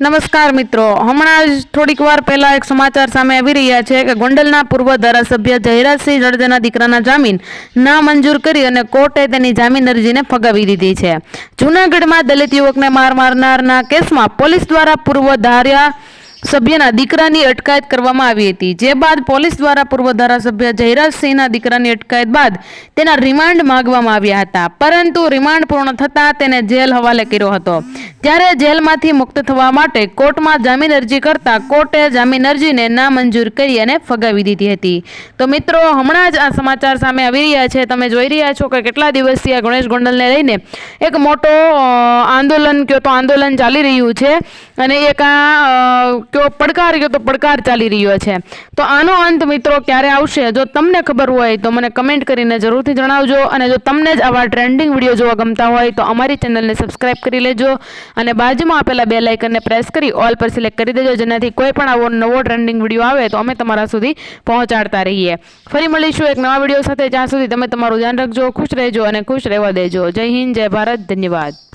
નમસ્કાર મિત્રો. હમણાં જ થોડીક વાર પહેલાં એક સમાચાર સામે આવી રહ્યા છે કે ગોંડલના પૂર્વ ધારાસભ્ય જયરાજસિંહ જાડેજાના દીકરાના જામીન ના મંજૂર કરી અને કોર્ટે તેની જામીન અરજીને ફગાવી દીધી છે. જૂનાગઢમાં દલિત યુવકને માર મારનારના કેસમાં પોલીસ દ્વારા પૂર્વ ધાર્યા સભ્યના દીકરાની અટકાયત કરવામાં આવી હતી. જે બાદ પોલીસ દ્વારા પૂર્વ ધારાસભ્ય જયરાજસિંહના દીકરાની અટકાયત બાદ તેના રિમાન્ડ માંગવામાં આવ્યા હતા. પરંતુ રિમાન્ડ પૂર્ણ થતાં તેને જેલ હવાલે કર્યો હતો. ત્યારે જેલમાંથી મુક્ત થવા માટે કોર્ટમાં જામીન અરજી કરતા કોર્ટે જામીન અરજીને નામંજૂર કરી અને ફગાવી દીધી હતી. તો મિત્રો, હમણાં જ આ સમાચાર સામે આવી રહ્યા છે. તમે જોઈ રહ્યા છો કે કેટલા દિવસથી આ ગણેશ ગોંડલને લઈને એક મોટો આંદોલન કયો તો આંદોલન ચાલી રહ્યું છે. અને એક આ કયો પડકાર ગયો તો પડકાર ચાલી રહ્યો છે. તો આનો અંત મિત્રો ક્યારે આવશે? જો તમને ખબર હોય તો મને કમેન્ટ કરીને જરૂરથી જણાવજો. અને જો તમને જ આવા ટ્રેન્ડિંગ વીડિયો જોવા ગમતા હોય તો અમારી ચેનલને સબસ્ક્રાઇબ કરી લેજો. અને બાજુમાં આપેલા બે લાઇકનને પ્રેસ કરી ઓલ પર સિલેક્ટ કરી દેજો. જેનાથી કોઈ પણ આવો નવો ટ્રેન્ડિંગ વીડિયો આવે તો અમે તમારા સુધી પહોંચાડતા રહીએ. ફરી મળીશું એક નવા વીડિયો સાથે. જ્યાં સુધી તમે તમારું ધ્યાન રાખજો, ખુશ રહેજો અને ખુશ રહેવા દેજો. જય હિન્દ, જય ભારત. ધન્યવાદ.